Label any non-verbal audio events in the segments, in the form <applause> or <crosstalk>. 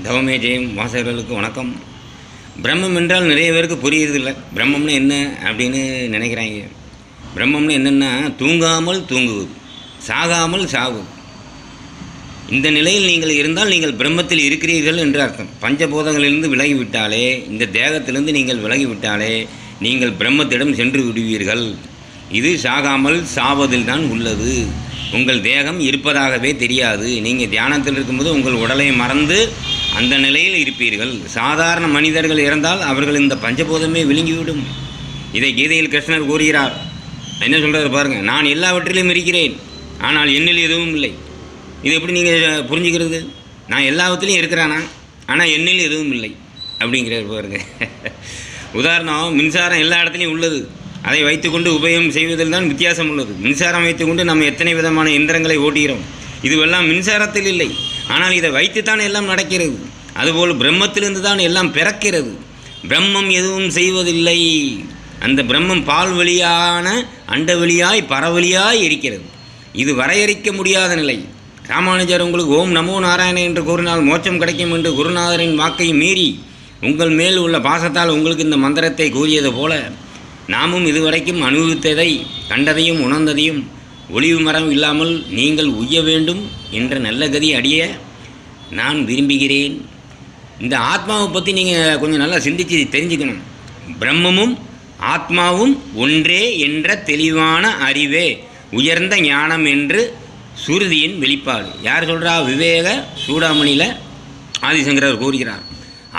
தவமே ஜெயம் வாசகர்களுக்கு வணக்கம். பிரம்மம் என்றால் நிறைய பேருக்கு புரியறதில்லை. பிரம்மம்னு என்ன அப்படின்னு நினைக்கிறாங்க. பிரம்மம்னு என்னென்னா தூங்காமல் தூங்குவது சாகாமல் சாவு இந்த நிலையில் நீங்கள் இருந்தால் நீங்கள் பிரம்மத்தில் இருக்கிறீர்கள் என்று அர்த்தம். பஞ்சபூதங்களிலிருந்து விலகிவிட்டாலே இந்த தேகத்திலிருந்து நீங்கள் விலகிவிட்டாலே நீங்கள் பிரம்மத்திடம் சென்று விடுவீர்கள். இது சாகாமல் சாவதில் தான் உள்ளது. உங்கள் தேகம் இருப்பதாகவே தெரியாது. நீங்கள் தியானத்தில் இருக்கும்போது உங்கள் உடலை மறந்து அந்த நிலையில் இருப்பீர்கள். சாதாரண மனிதர்கள் இறந்தால் அவர்கள் இந்த பஞ்சபோதமே விழுங்கிவிடும். இதை கீதையில் கிருஷ்ணர் கூறுகிறார். என்ன சொல்கிறார் பாருங்கள் நான் எல்லாவற்றிலும் இருக்கிறேன் ஆனால் என்னில் எதுவும் இல்லை. இது எப்படி நீங்கள் புரிஞ்சுக்கிறது? நான் எல்லாவற்றிலையும் இருக்கிறானா? ஆனால் என்னில் எதுவும் இல்லை அப்படிங்கிறார் பாருங்க. உதாரணம் மின்சாரம் எல்லா இடத்துலையும் உள்ளது. அதை வைத்துக்கொண்டு உபயோகம் செய்வதில் தான் வித்தியாசம் உள்ளது. மின்சாரம் வைத்துக்கொண்டு நம்ம எத்தனை விதமான இயந்திரங்களை ஓட்டுகிறோம்? இதுவெல்லாம் மின்சாரத்தில் இல்லை. ஆனால் இதை வைத்துத்தான் எல்லாம் நடக்கிறது. அதுபோல் பிரம்மத்திலிருந்து தான் எல்லாம் பிறக்கிறது. பிரம்மம் எதுவும் செய்வதில்லை. அந்த பிரம்மம் பால் வழியான அண்ட வழியாய் பரவழியாய் இருக்கிறது. இது வரையறுக்க முடியாத நிலை. ராமானுஜர் உங்களுக்கு ஓம் நமோ நாராயண என்று கூறினால் மோட்சம் கிடைக்கும் என்று குருநாதரின் வாக்கை மீறி உங்கள் மேல் உள்ள பாசத்தால் உங்களுக்கு இந்த மந்திரத்தை கூறியது போல நாமும் இதுவரைக்கும் அனுபவித்ததை கண்டதையும் உணர்ந்ததையும் ஒளிவு மரம் இல்லாமல் நீங்கள் உய்ய வேண்டும் என்ற நல்ல கதி அடைய நான் விரும்புகிறேன். இந்த ஆத்மாவை பற்றி நீங்கள் கொஞ்சம் நல்லா சிந்திச்சு தெரிஞ்சுக்கணும். பிரம்மமும் ஆத்மாவும் ஒன்றே என்ற தெளிவான அறிவே உயர்ந்த ஞானம் என்று சுருதியின் வெளிப்பாடு. யார் சொல்கிறா விவேக சூடாமணியில் ஆதிசங்கரர் கூறுகிறார்.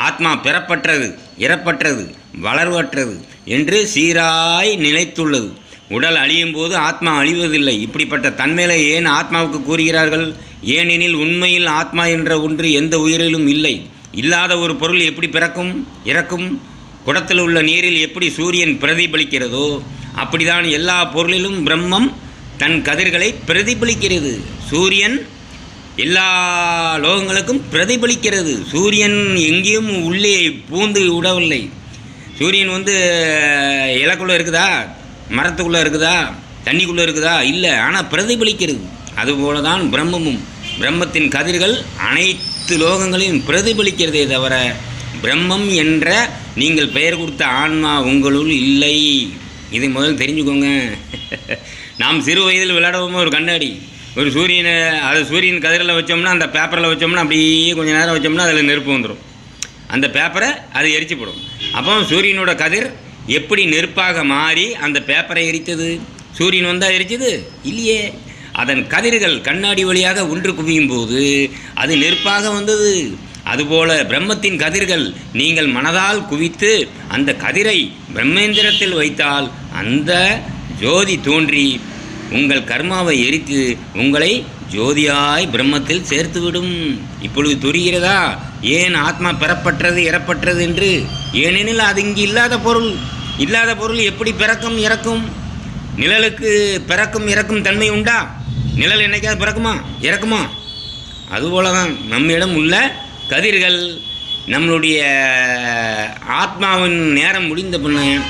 ஆத்மா பெறப்பட்டது இறப்பற்றது வளர்வற்றது என்று சீராய் நிலைத்துள்ளது உடல் அழியும் போது ஆத்மா அழிவதில்லை. இப்படிப்பட்ட தன்மையில ஏன் ஆத்மாவுக்கு கூறுகிறார்கள்? ஏனெனில் உண்மையில் ஆத்மா என்ற ஒன்று எந்த உயிரிலும் இல்லை. இல்லாத ஒரு பொருள் எப்படி பிறக்கும்? இறக்கும்? குடத்தில் உள்ள நீரில் எப்படி சூரியன் பிரதிபலிக்கிறதோ அப்படிதான் எல்லா பொருளிலும் பிரம்மம் தன் கதிர்களை பிரதிபலிக்கிறது. சூரியன் எல்லா லோகங்களுக்கும் பிரதிபலிக்கிறது. சூரியன் எங்கேயும் உள்ளே பூந்து விடவில்லை. சூரியன் வந்து இலக்குள்ளே இருக்குதா? மரத்துக்குள்ளே இருக்குதா? தண்ணிக்குள்ளே இருக்குதா? இல்லை. ஆனால் பிரதிபலிக்கிறது. அதுபோல தான் பிரம்மமும். பிரம்மத்தின் கதிர்கள் அனைத்து லோகங்களையும் பிரதிபலிக்கிறதே தவிர பிரம்மம் என்ற நீங்கள் பெயர் கொடுத்த ஆன்மா உங்களுள் இல்லை. இது முதல் தெரிஞ்சுக்கோங்க. <laughs> நாம் சிறு வயதில் விளையாடுவோமோ ஒரு கண்ணாடி. ஒரு சூரியனை அது சூரியன் கதிரில் வச்சோம்னா அந்த பேப்பரில் வச்சோம்னா அப்படியே கொஞ்சம் நேரம் வச்சோம்னா அதில் நெருப்பு வந்துடும் அந்த பேப்பரை அது எரிச்சு போடும். அப்போ சூரியனோட கதிர் எப்படி நெருப்பாக மாறி அந்த பேப்பரை எரித்தது? சூரியன் வந்தால் எரிச்சது? இல்லையே. அதன் கதிர்கள் கண்ணாடி வழியாக ஒன்று குவியும் போது அது நெருப்பாக வந்தது. அதுபோல பிரம்மத்தின் கதிர்கள் நீங்கள் மனதால் குவித்து அந்த கதிரை பிரம்மேந்திரத்தில் வைத்தால் அந்த ஜோதி தோன்றி உங்கள் கர்மாவை எரித்து உங்களை ஜோதியாய் பிரம்மத்தில் சேர்த்துவிடும். இப்பொழுது துரிகிறதா? ஏன் ஆத்மா பெறப்பட்டது இறப்பற்றது என்று? ஏனெனில் அது இங்கு இல்லாத பொருள். இல்லாத பொருள் எப்படி பிறக்கும் இறக்கும்? நிழலுக்கு பிறக்கும் இறக்கும் தன்மை உண்டா? நிழல் என்னைக்காவது பிறக்குமா? இறக்குமா? அதுபோல தான் நம்மிடம் உள்ள கதிர்கள் நம்மளுடைய ஆத்மாவின் நேரம் முடிந்த பின்ன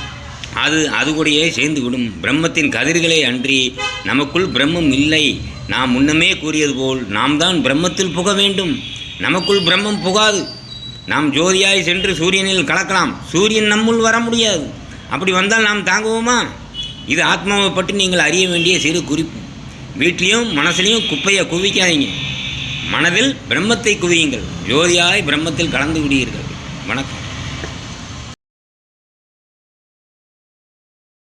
அது அது கூடயே சேர்ந்து விடும் பிரம்மத்தின் கதிர்களே அன்றி நமக்குள் பிரம்மம் இல்லை. நாம் முன்னமே கூறியது போல் நாம் தான் பிரம்மத்தில் புக வேண்டும். நமக்குள் பிரம்மம் புகாது. நாம் ஜோதியாய் சென்று சூரியனில் கலக்கலாம். சூரியன் நம்முள் வர முடியாது. அப்படி வந்தால் நாம் தாங்குவோமா? இது ஆத்மாவை பற்றி நீங்கள் அறிய வேண்டிய சிறு குறிப்பு. வீட்லேயும் மனசுலையும் குப்பையை குவிக்காதீங்க. மனதில் பிரம்மத்தை குவியுங்கள். ஜோதியாய் பிரம்மத்தில் கலந்து விடுவீர்கள். வணக்கம்.